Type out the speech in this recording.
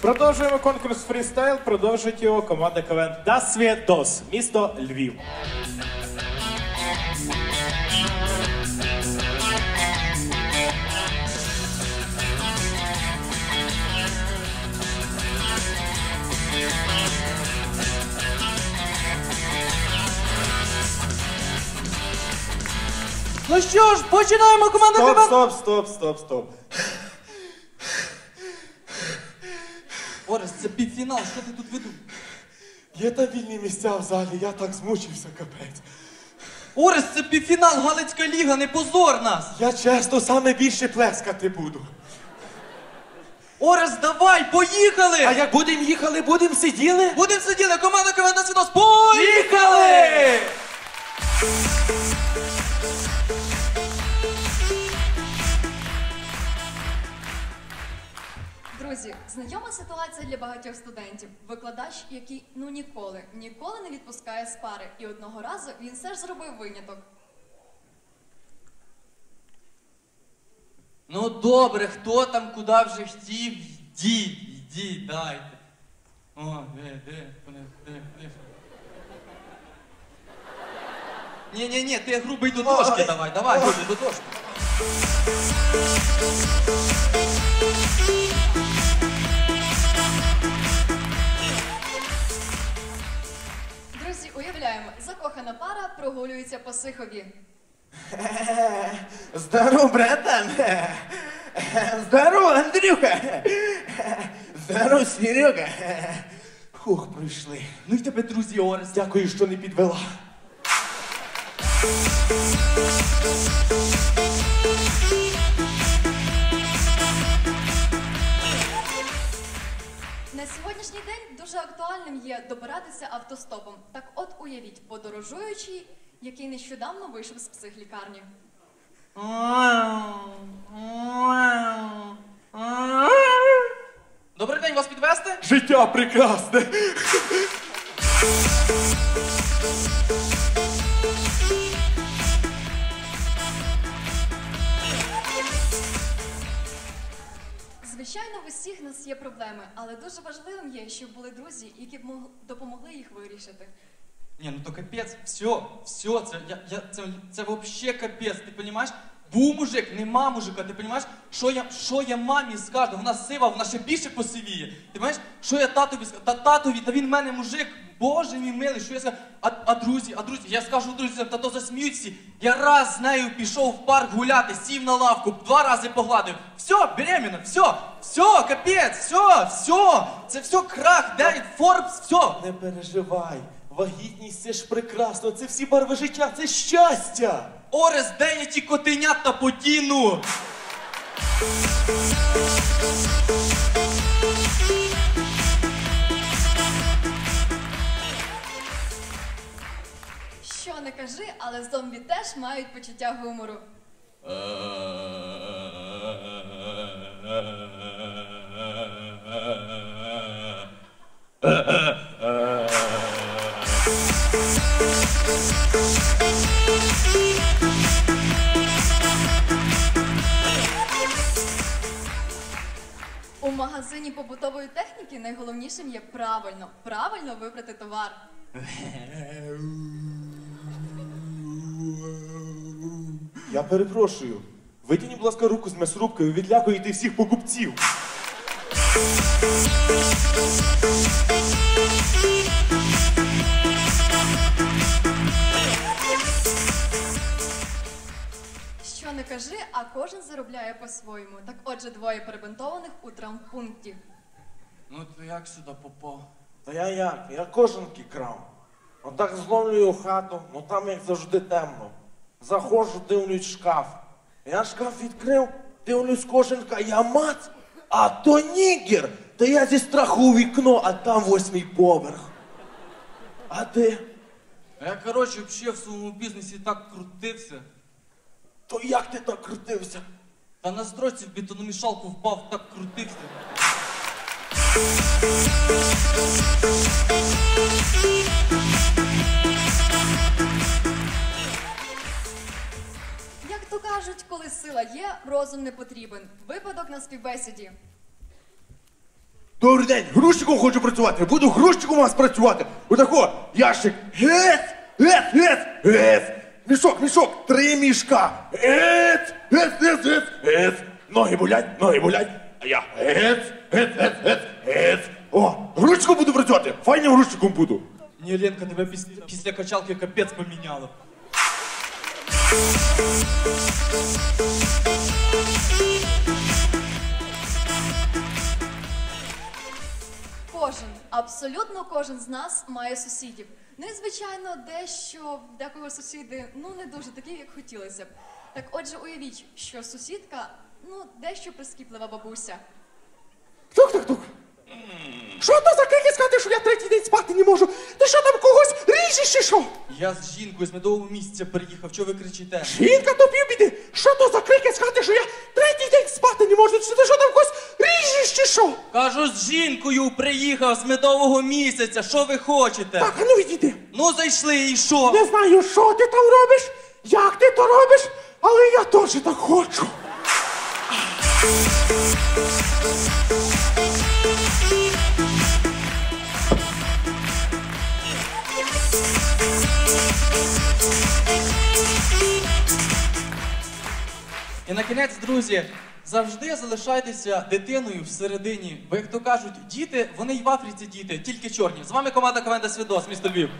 Продовжуємо конкурс фрістайл. Продовжить його команда КВН wird DOS, місто Львів. Ну що ж, починаємо команда Стоп, КВН. стоп, стоп, стоп, стоп. Орес, це півфінал, що ти тут веду? Є там вільні місця в залі, я так змучився, капець. Орес, це півфінал, Галицька ліга, не позор нас! Я чесно саме більше плескати буду. Орес, давай, поїхали! А як будемо їхали, будемо сиділи? Будемо сиділи, команда КВН на свідос, поїхали! Друзі, знайома ситуація для багатьох студентів. Викладач, який ну ніколи, ніколи не відпускає з пари. І одного разу він все ж зробив виняток. Ну добре, хто там куди вже хотів, йдіть, йдіть, дайте. О, де, де, де, де, де. Ні, ні, ні, ти грубий до дошки давай, давай, грубий до дошки. Прогулюється по Сихові. Здорово, братан! Здорово, Андрюха! Здорово, Серега! Хух, прийшли. Ну і тебе, друзі, Орес. Дякую, що не підвела. Актуальним є добиратися автостопом. Так от уявіть, подорожуючий, який нещодавно вийшов з психлікарні. Добрий день, вас підвести? Життя прекрасне! Звичайно, в усіх нас є проблеми, але дуже важливим є, щоб були друзі, які б мог- допомогли їх вирішити. Ні, ну то капець, все, все, це, я, я, це, це вообще капець, ти розумієш? Був мужик, нема мужика, ти розумієш? Що я, що я мамі скажу? Вона сива, вона ще більше посивіє. Ти розумієш? Що я татові скажу? Та татові, та він в мене мужик, боже мій милий, що я скажу? А, а друзі, а друзі, я скажу друзям, та то засміють всі. Я раз з нею пішов в парк гуляти, сів на лавку, два рази погладив. Все, беременна, все, все, капець, все, все, це все крах, Девід, Форбс, все. Не переживай, вагітність це ж прекрасно, це всі барви життя, це щастя! Орес, де є ті котенята по тіну? Що не кажи, але зомбі теж мають почуття гумору. магазині побутової техніки найголовнішим є правильно, правильно вибрати товар. Я перепрошую. Витягніть, будь ласка, руку з м'ясорубкою, відлякуєте всіх покупців. Кажи, а кожен заробляє по-своєму. Так отже, двоє перебинтованих у травмпункті. Ну то як сюди попав? Та я як? Я кожанки крав. Отак зловлюю хату, ну там як завжди темно. Заходжу, дивлюсь шкаф. Я шкаф відкрив, дивлюсь кожанка, я мат, а то нігер. Та я зі страху у вікно, а там восьмий поверх. А ти? А я, коротше, взагалі в своєму бізнесі так крутився. То як ти так крутився? Та на стройці в бетономішалку впав, так крутився. Як то кажуть, коли сила є, розум не потрібен. Випадок на співбесіді. Добрий день, грузчиком хочу працювати. Буду грузчиком у вас працювати. Отако, ящик. Гець, гець, гець, гець. Мішок, мішок, три мішка. Гець, гець, гець, гець, гець. Ноги болять, ноги болять. А я гець, гець, гець, гець, гець. О, грузчиком буду працювати. Файним грузчиком буду. Ні, Ленка, тебе після, після качалки капець поміняло. Кожен, абсолютно кожен з нас має сусідів. Ну і звичайно, дещо в декого сусіди ну не дуже такі, як хотілося б. Так отже, уявіть, що сусідка ну дещо прискіплива бабуся. Тук-тук-тук. Що то за крики сказати, що я третій день спати не можу? Ти що там когось ріжеш чи що? Я з жінкою з медового місяця приїхав, що ви кричите? Жінка то півбіди. Що то за крики сказати, що я третій день спати не можу? Чи ти що там когось ріжеш чи що? Кажу, з жінкою приїхав з медового місяця, що ви хочете? Так, а ну відійди. Ну зайшли і що? Не знаю, що ти там робиш, як ти то робиш, але я теж так хочу. І на кінець, друзі, завжди залишайтеся дитиною всередині. Бо як то кажуть, діти, вони й в Африці діти, тільки чорні. З вами команда Команда Свідос, місто Львів.